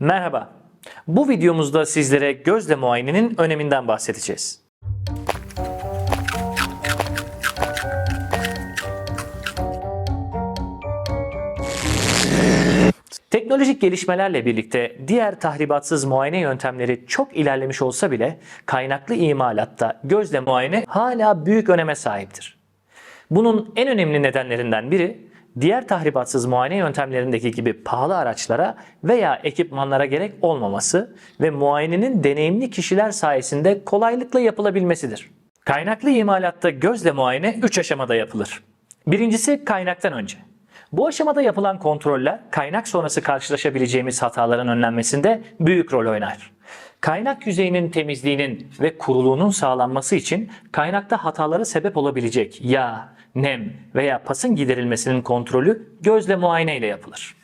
Merhaba. Bu videomuzda sizlere gözle muayenenin öneminden bahsedeceğiz. Teknolojik gelişmelerle birlikte diğer tahribatsız muayene yöntemleri çok ilerlemiş olsa bile kaynaklı imalatta gözle muayene hala büyük öneme sahiptir. Bunun en önemli nedenlerinden biri diğer tahribatsız muayene yöntemlerindeki gibi pahalı araçlara veya ekipmanlara gerek olmaması ve muayenenin deneyimli kişiler sayesinde kolaylıkla yapılabilmesidir. Kaynaklı imalatta gözle muayene 3 aşamada yapılır. Birincisi kaynaktan önce. Bu aşamada yapılan kontroller kaynak sonrası karşılaşabileceğimiz hataların önlenmesinde büyük rol oynar. Kaynak yüzeyinin temizliğinin ve kuruluğunun sağlanması için kaynakta hatalara sebep olabilecek yağ, nem veya pasın giderilmesinin kontrolü gözle muayene ile yapılır.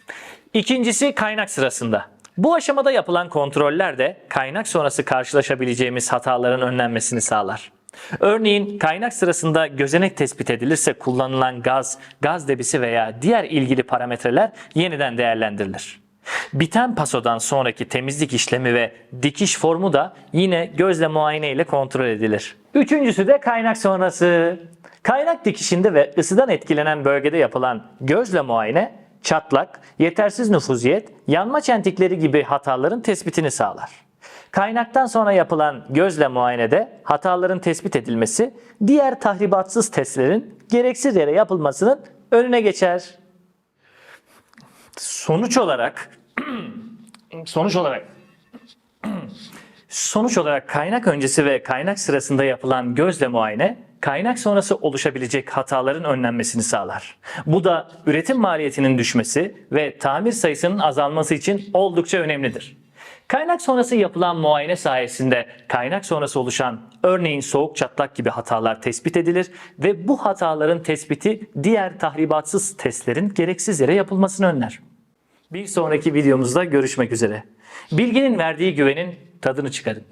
İkincisi kaynak sırasında. Bu aşamada yapılan kontroller de kaynak sonrası karşılaşabileceğimiz hataların önlenmesini sağlar. Örneğin kaynak sırasında gözenek tespit edilirse kullanılan gaz, gaz debisi veya diğer ilgili parametreler yeniden değerlendirilir. Biten pasodan sonraki temizlik işlemi ve dikiş formu da yine gözle muayene ile kontrol edilir. Üçüncüsü de kaynak sonrası. Kaynak dikişinde ve ısıdan etkilenen bölgede yapılan gözle muayene çatlak, yetersiz nüfuziyet, yanma çentikleri gibi hataların tespitini sağlar. Kaynaktan sonra yapılan gözle muayenede hataların tespit edilmesi diğer tahribatsız testlerin gereksiz yere yapılmasının önüne geçer. Sonuç olarak sonuç olarak Sonuç olarak kaynak öncesi ve kaynak sırasında yapılan gözle muayene, kaynak sonrası oluşabilecek hataların önlenmesini sağlar. Bu da üretim maliyetinin düşmesi ve tamir sayısının azalması için oldukça önemlidir. Kaynak sonrası yapılan muayene sayesinde kaynak sonrası oluşan örneğin soğuk çatlak gibi hatalar tespit edilir ve bu hataların tespiti diğer tahribatsız testlerin gereksiz yere yapılmasını önler. Bir sonraki videomuzda görüşmek üzere. Bilginin verdiği güvenin tadını çıkarın.